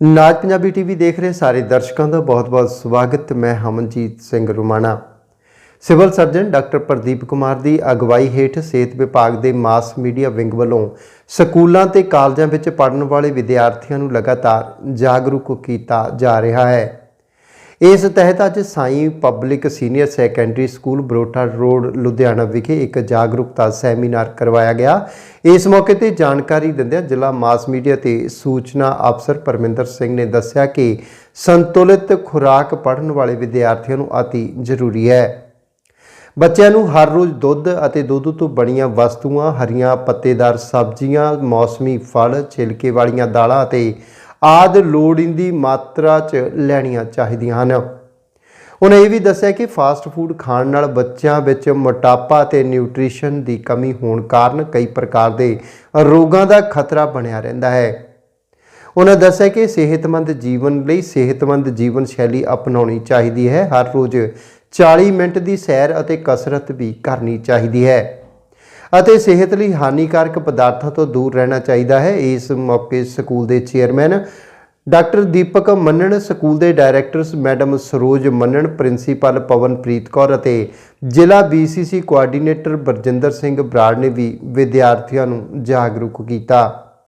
ਨਾਜ Punjabi TV ਦੇਖ ਰਹੇ ਸਾਰੇ ਦਰਸ਼ਕਾਂ ਦਾ ਬਹੁਤ-ਬਹੁਤ ਸਵਾਗਤ। ਮੈਂ Hamanjit Singh Rumana. Civil surgeon doctor Pradeep Kumar ਦੀ ਅਗਵਾਈ ਹੇਠ ਸਿਹਤ ਵਿਭਾਗ ਦੇ ਮਾਸ ਮੀਡੀਆ ਵਿੰਗ ਵੱਲੋਂ ਸਕੂਲਾਂ ਤੇ ਕਾਲਜਾਂ ਵਿੱਚ ਪੜ੍ਹਨ ਵਾਲੇ ਵਿਦਿਆਰਥੀਆਂ ਨੂੰ ਲਗਾਤਾਰ ਜਾਗਰੂਕ ਕੀਤਾ ਜਾ ਰਿਹਾ ਹੈ। ਇਸ ਤਹਿਤ ਅੱਜ Sai public senior secondary school Barota road, Ludhiana ਵਿਖੇ ਇੱਕ ਜਾਗਰੂਕਤਾ ਸੈਮੀਨਾਰ ਕਰਵਾਇਆ ਗਿਆ। ਇਸ ਮੌਕੇ ਤੇ ਜਾਣਕਾਰੀ ਦਿੰਦਿਆਂ ਜ਼ਿਲ੍ਹਾ ਮਾਸ ਮੀਡੀਆ ਤੇ ਸੂਚਨਾ ਅਫਸਰ ਪਰਮਿੰਦਰ ਸਿੰਘ ਨੇ ਦੱਸਿਆ ਕਿ ਸੰਤੁਲਿਤ ਖੁਰਾਕ ਪੜ੍ਹਨ ਵਾਲੇ ਵਿਦਿਆਰਥੀਆਂ ਨੂੰ ਅਤੀ ਜ਼ਰੂਰੀ ਹੈ। ਬੱਚਿਆਂ ਨੂੰ ਹਰ ਰੋਜ਼ ਦੁੱਧ ਅਤੇ ਦੁੱਧ ਤੋਂ ਬਣੀਆਂ ਵਸਤੂਆਂ, ਹਰੀਆਂ ਪੱਤੇਦਾਰ ਸਬਜ਼ੀਆਂ, ਮੌਸਮੀ ਫਲ, ਛਿਲਕੇ ਵਾਲੀਆਂ ਦਾਲਾਂ ਅਤੇ ਆਦ ਲੋੜੀਂਦੀ ਮਾਤਰਾ 'ਚ ਲੈਣੀਆਂ ਚਾਹੀਦੀਆਂ ਹਨ। ਉਹਨੇ ਇਹ ਵੀ ਦੱਸਿਆ ਕਿ ਫਾਸਟ ਫੂਡ ਖਾਣ ਨਾਲ ਬੱਚਿਆਂ ਵਿੱਚ ਮੋਟਾਪਾ ਅਤੇ ਨਿਊਟ੍ਰੀਸ਼ਨ ਦੀ ਕਮੀ ਹੋਣ ਕਾਰਨ ਕਈ ਪ੍ਰਕਾਰ ਦੇ ਰੋਗਾਂ ਦਾ ਖਤਰਾ ਬਣਿਆ ਰਹਿੰਦਾ ਹੈ। ਉਹਨਾਂ ਦੱਸਿਆ ਕਿ ਸਿਹਤਮੰਦ ਜੀਵਨ ਲਈ ਸਿਹਤਮੰਦ ਜੀਵਨ ਸ਼ੈਲੀ ਅਪਣਾਉਣੀ ਚਾਹੀਦੀ ਹੈ। ਹਰ ਰੋਜ਼ 40 ਮਿੰਟ ਦੀ ਸੈਰ ਅਤੇ ਕਸਰਤ ਵੀ ਕਰਨੀ ਚਾਹੀਦੀ ਹੈ। ਅਤੇ ਸਿਹਤ ਲਈ ਹਾਨੀਕਾਰਕ ਪਦਾਰਥਾਂ ਤੋਂ ਦੂਰ ਰਹਿਣਾ ਚਾਹੀਦਾ ਹੈ। ਇਸ ਮੌਕੇ ਸਕੂਲ ਦੇ ਚੇਅਰਮੈਨ ਡਾਕਟਰ ਦੀਪਕ ਮੰਨਣ, ਸਕੂਲ ਦੇ ਡਾਇਰੈਕਟਰਸ ਮੈਡਮ ਸਰੋਜ ਮੰਨਣ, ਪ੍ਰਿੰਸੀਪਲ ਪਵਨਪ੍ਰੀਤ ਕੌਰ ਅਤੇ ਜ਼ਿਲ੍ਹਾ ਬੀਸੀਸੀ ਕੋਆਰਡੀਨੇਟਰ ਬਰਜਿੰਦਰ ਸਿੰਘ ਬਰਾੜ ਨੇ ਵੀ ਵਿਦਿਆਰਥੀਆਂ ਨੂੰ ਜਾਗਰੂਕ ਕੀਤਾ।